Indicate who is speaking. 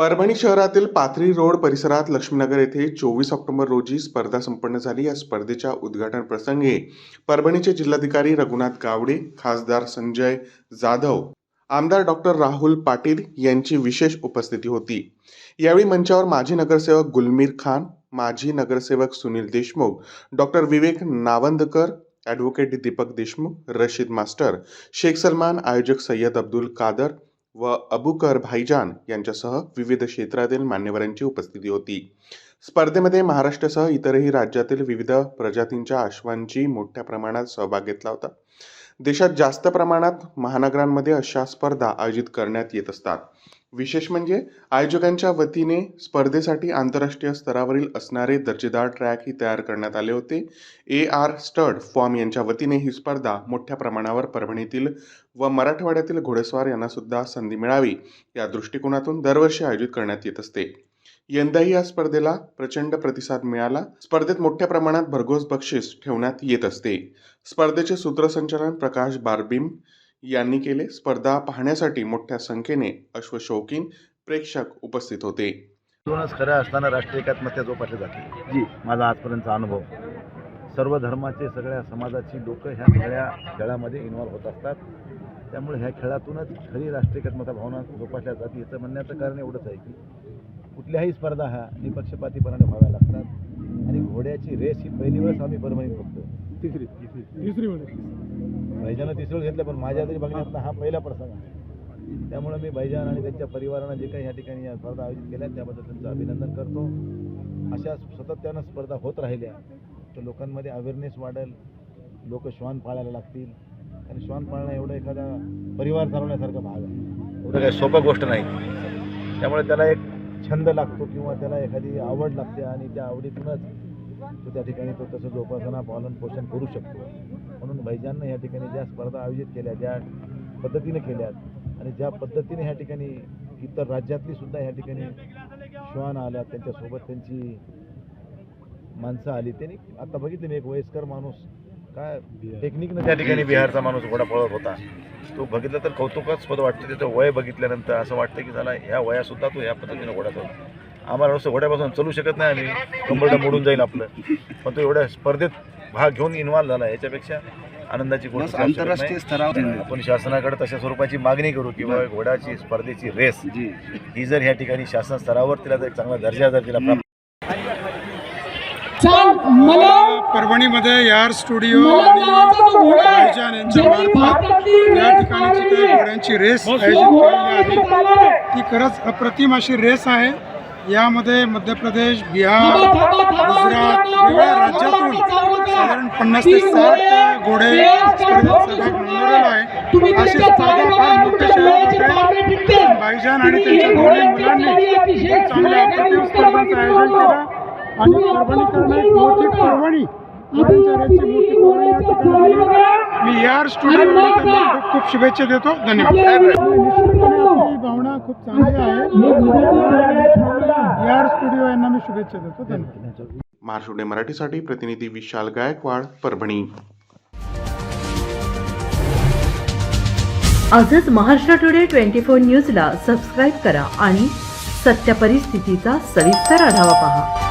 Speaker 1: परभणी शहरातील पाथरी रोड परिसरात लक्ष्मीनगर येथे चोवीस ऑक्टोबर रोजी स्पर्धा संपन्न झाली. या स्पर्धेच्या उद्घाटन प्रसंगी परभणीचे जिल्हाधिकारी रघुनाथ गावडे खासदार संजय जाधव आमदार डॉक्टर राहुल पाटील यांची विशेष उपस्थिती होती. यावेळी मंचावर माजी नगरसेवक गुलमीर खान माजी नगरसेवक Sunil Deshmukh doctor Vivek Navandkar advocate Deepak Deshmukh Rashid master Shaikh Salman आयोजक सय्यद अब्दुल कादर व अबुकर भाईजान यांच्यासह विविध क्षेत्रातील मान्यवरांची उपस्थिती होती. स्पर्धेमध्ये महाराष्ट्रासह इतरही राज्यातील विविध प्रजातींच्या अश्वांची मोठ्या प्रमाणात सहभाग घेतला होता. देशात जास्त प्रमाणात महानगरांमध्ये अशा स्पर्धा आयोजित करण्यात येत असतात. विशेष म्हणजे आयोजकांच्या वतीने स्पर्धेसाठी आंतरराष्ट्रीय स्तरावरील असणारे दर्जेदार ट्रॅकही तयार करण्यात आले होते. ए आर स्टड फॉर्म यांच्या वतीने ही स्पर्धा मोठ्या प्रमाणावर परभणीतील व मराठवाड्यातील घोडेस्वार यांना सुद्धा संधी मिळावी या दृष्टिकोनातून दरवर्षी आयोजित करण्यात येत असते. यंदाही या स्पर्धेला प्रचंड प्रतिसाद मिळाला. स्पर्धेत मोठ्या प्रमाणात भरघोस बक्षीस ठेवण्यात येत असते. स्पर्धेचे सूत्रसंचालन प्रकाश बारबिम यांनी केले. स्पर्धा पाहण्यासाठी मोठ्या संख्येने अश्वशौकीन प्रेक्षक उपस्थित होते.
Speaker 2: दोनच खऱ्या असताना राष्ट्रीय एकात्मता जोपासली जाते.
Speaker 3: जी.
Speaker 2: माझा आजपर्यंतचा अनुभव. सर्व धर्माचे सगळ्या समाजाची लोक ह्या सगळ्या खेळामध्ये इन्व्हॉल्व होत असतात. त्यामुळे ह्या खेळातूनच खरी राष्ट्रीय एकात्मता भावना जोपासल्या जाते. याचं म्हणण्याचं कारण एवढंच आहे की कुठल्याही स्पर्धा ह्या निपक्षपातीपणाने व्हाव्या लागतात. आणि घोड्याची रेस ही पहिली वेळेस आम्ही परभणीत बघतो
Speaker 3: तिसरी तिसरी तिसरी वेळ
Speaker 2: भाईजानं तिसरं घेतलं पण माझ्या तरी बघण्यातला हा पहिला प्रसंग आहे. त्यामुळे मी भाईजान आणि त्यांच्या परिवारानं जे काही या ठिकाणी या स्पर्धा आयोजित केल्या त्याबद्दल त्यांचं अभिनंदन करतो. अशा सातत्यानं स्पर्धा होत राहिल्या तर लोकांमध्ये अवेअरनेस वाढेल. लोक श्वान पाळायला लागतील. आणि श्वान पाळणं एवढं एखादा परिवार चालवण्यासारखा भाग आहे. एवढं काही सोपं गोष्ट नाही. त्यामुळे त्याला एक छंद लागतो किंवा त्याला एखादी आवड लागते आणि त्या आवडीतूनच तो त्या ठिकाणी तो तसं जोपासना पालन पोषण करू शकतो. म्हणून भाईजाननं या ठिकाणी ज्या स्पर्धा आयोजित केल्या ज्या पद्धतीने केल्यात आणि ज्या पद्धतीने ह्या ठिकाणी इतर राज्यातली सुद्धा ह्या ठिकाणी श्वान आल्या त्यांच्यासोबत त्यांची माणसं आली. त्यांनी आता बघितलं मी एक वयस्कर माणूस काय टेक्निकनं त्या ठिकाणी बिहारचा माणूस घोडा पळत होता. तो बघितलं तर कौतुकास्पद वाटतं त्याचं वय बघितल्यानंतर. असं वाटतं की त्याला ह्या वयासुद्धा तो ह्या पद्धतीनं घोडा चालतो आम्हाला असं घोड्यापासून चलू शकत नाही आम्ही. कंबरडं मोडून जाईल आपलं. पण तो एवढ्या स्पर्धेत भाग घेऊन इन्व्हॉल्व झाला याच्यापेक्षा आनंदाची गोष्ट
Speaker 3: आंतरराष्ट्रीय. स्तरावर
Speaker 2: आपण शासनाकडे तशा स्वरूपाची मागणी करू किंवा घोड्याची स्पर्धेची रेस ही जर ह्या ठिकाणी शासन स्तरावर तिला जर एक चांगला दर्जा जर तिला प्राप्त
Speaker 4: मला
Speaker 5: परभणीमध्ये यार स्टुडिओ
Speaker 4: घोडा
Speaker 5: या काही घोड्यांची रेस आयोजित केलेली आहे ती खरंच अप्रतिम अशी रेस आहे. यामध्ये मध्य प्रदेश बिहार गुजरात वेगवेगळ्या राज्यातून साधारण पन्नास ते साठ घोडे नोंदवलेला आहे. अशी स्पर्धा फार मोठ्या शहरात आणि त्यांच्या दोन्ही मुलांनी चांगल्या अप्रतिम स्पर्धांचं आयोजन केलं. आणि परभणी मोठी. मी यार त्यांना खूप खूप शुभेच्छा देतो. धन्यवाद. निश्चितपणे भावना खूप चांगली आहे. यार स्टुडिओ यांना मी शुभेच्छा देतो. धन्यवाद.
Speaker 1: महाराष्ट्र मराठीसाठी प्रतिनिधी विशाल गायकवाड परभणी.
Speaker 6: आजच महाराष्ट्र टुडे ट्वेंटी फोर न्यूजला सबस्क्राईब करा आणि सत्य परिस्थितीचा सविस्तर आढावा पहा.